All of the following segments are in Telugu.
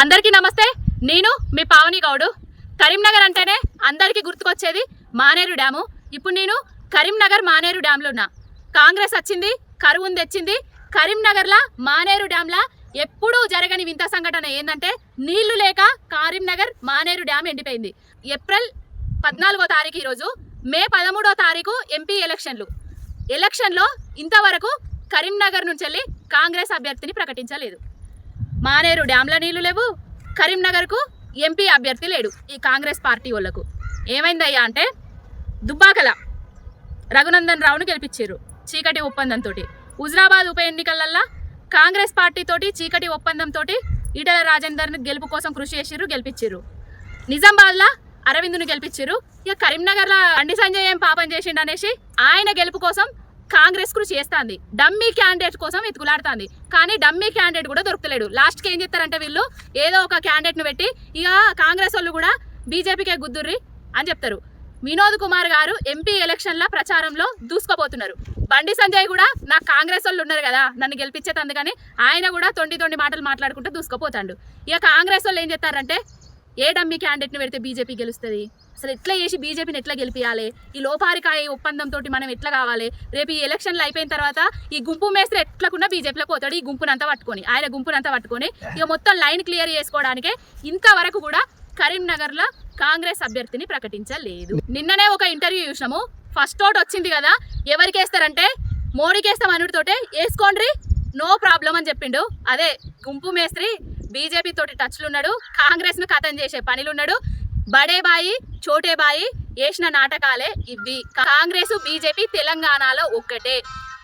అందరికీ నమస్తే. నేను మీ పావని గౌడు. కరీంనగర్ అంటేనే అందరికీ గుర్తుకొచ్చేది మానేరు డ్యాము. ఇప్పుడు నేను కరీంనగర్ మానేరు డ్యాంలో ఉన్నా. కాంగ్రెస్ వచ్చింది కరువును తెచ్చింది. కరీంనగర్లా మానేరు డ్యాంలా ఎప్పుడూ జరగని వింత సంఘటన ఏంటంటే నీళ్ళు లేక కరీంనగర్ మానేరు డ్యామ్ ఎండిపోయింది. ఏప్రిల్ పద్నాలుగో తారీఖు ఈరోజు మే పదమూడో తారీఖు ఎంపీ ఎలక్షన్లు. ఎలక్షన్లో ఇంతవరకు కరీంనగర్ నుంచి వెళ్ళి కాంగ్రెస్ అభ్యర్థిని ప్రకటించలేదు. మానేరు డ్యాంల నీళ్ళు లేవు. కరీంనగర్కు ఎంపీ అభ్యర్థి లేడు ఈ కాంగ్రెస్ పార్టీ వాళ్ళకు. ఏమైందయ్యా అంటే దుబ్బాకల రఘునందన్ రావును గెలిపించారు చీకటి ఒప్పందంతో హుజరాబాద్ ఉప ఎన్నికలల్లా కాంగ్రెస్ పార్టీతోటి చీకటి ఒప్పందంతో ఈటల రాజేందర్ని గెలుపు కోసం కృషి చేసిర్రు గెలిపించారు. నిజామాబాద్లా అరవింద్ను గెలిపించారు. ఇక కరీంనగర్లో అండి సంజయ్ ఏం పాపం చేసిండు అనేసి ఆయన గెలుపు కోసం కాంగ్రెస్ కృషి చేస్తాంది. డమ్మీ క్యాండిడేట్ కోసం ఎత్తుకులాడుతాంది కానీ డమ్మీ క్యాండిడేట్ కూడా దొరకలేడు లాస్ట్కి ఏం చెప్తారంటే వీళ్ళు ఏదో ఒక క్యాండిడేట్ను పెట్టి ఇక కాంగ్రెస్ వాళ్ళు కూడా బీజేపీకే గుద్దుర్రి అని చెప్తారు. వినోద్ కుమార్ గారు ఎంపీ ఎలక్షన్ల ప్రచారంలో దూసుకుపోతున్నారు. బండి సంజయ్ కూడా నాకు కాంగ్రెస్ వాళ్ళు ఉన్నారు కదా నన్ను గెలిపించేది అందుకని ఆయన కూడా తొండి తొండి మాటలు మాట్లాడుకుంటూ దూసుకుపోతాడు. ఇక కాంగ్రెస్ వాళ్ళు ఏం చేస్తారంటే ఏ డమ్మీ క్యాండిడేట్ని పెడితే బీజేపీ గెలుస్తుంది? అసలు ఎట్లా చేసి బీజేపీని ఎట్లా గెలిపించాలి ఈ లోపారికాయ ఒప్పందంతో మనం ఎట్లా కావాలి? రేపు ఈ ఎలక్షన్లు అయిపోయిన తర్వాత ఈ గుంపు మేస్త్రి ఎట్లకున్నా బీజేపీలో పోతాడు ఈ గుంపునంతా పట్టుకొని ఆయన గుంపునంతా పట్టుకొని ఇక మొత్తం లైన్ క్లియర్ చేసుకోవడానికే ఇంతవరకు కూడా కరీంనగర్లో కాంగ్రెస్ అభ్యర్థిని ప్రకటించలేదు. నిన్ననే ఒక ఇంటర్వ్యూ చూసినాము. ఫస్ట్ ఓట్ వచ్చింది కదా ఎవరికి మోడీకేస్తాం మోడీకి వేస్తాం అనుడితోటే వేసుకోండ్రి నో ప్రాబ్లం అని చెప్పిండు. అదే గుంపు మేస్త్రి బీజేపీ తోటి టచ్లు ఉన్నాడు కాంగ్రెస్ను కథం చేసే పనిలు ఉన్నాడు చోటేబాయి వేసిన నాటకాలే ఇవి కాంగ్రెస్ బీజేపీ తెలంగాణలో ఒక్కటే.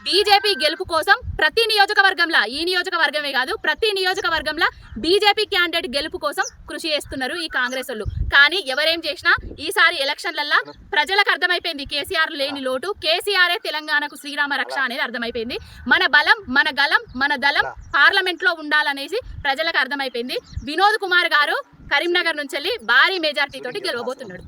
బీజేపీ గెలుపు కోసం ప్రతి నియోజకవర్గంలో ఈ నియోజకవర్గమే కాదు ప్రతి నియోజకవర్గంలో బీజేపీ క్యాండిడేట్ గెలుపు కోసం కృషి చేస్తున్నారు ఈ కాంగ్రెస్ వాళ్ళు. కానీ ఎవరేం చేసినా ఈసారి ఎలక్షన్లల్లో ప్రజలకు అర్థమైపోయింది కేసీఆర్ లేని లోటు. కేసీఆరే తెలంగాణకు శ్రీరామ రక్ష అనేది అర్థమైపోయింది. మన బలం మన గలం మన దళం పార్లమెంట్లో ఉండాలనేసి ప్రజలకు అర్థమైపోయింది. వినోద్ కుమార్ గారు కరీంనగర్ నుంచి వెళ్ళి భారీ మెజార్టీ తోటి గెలవబోతున్నాడు.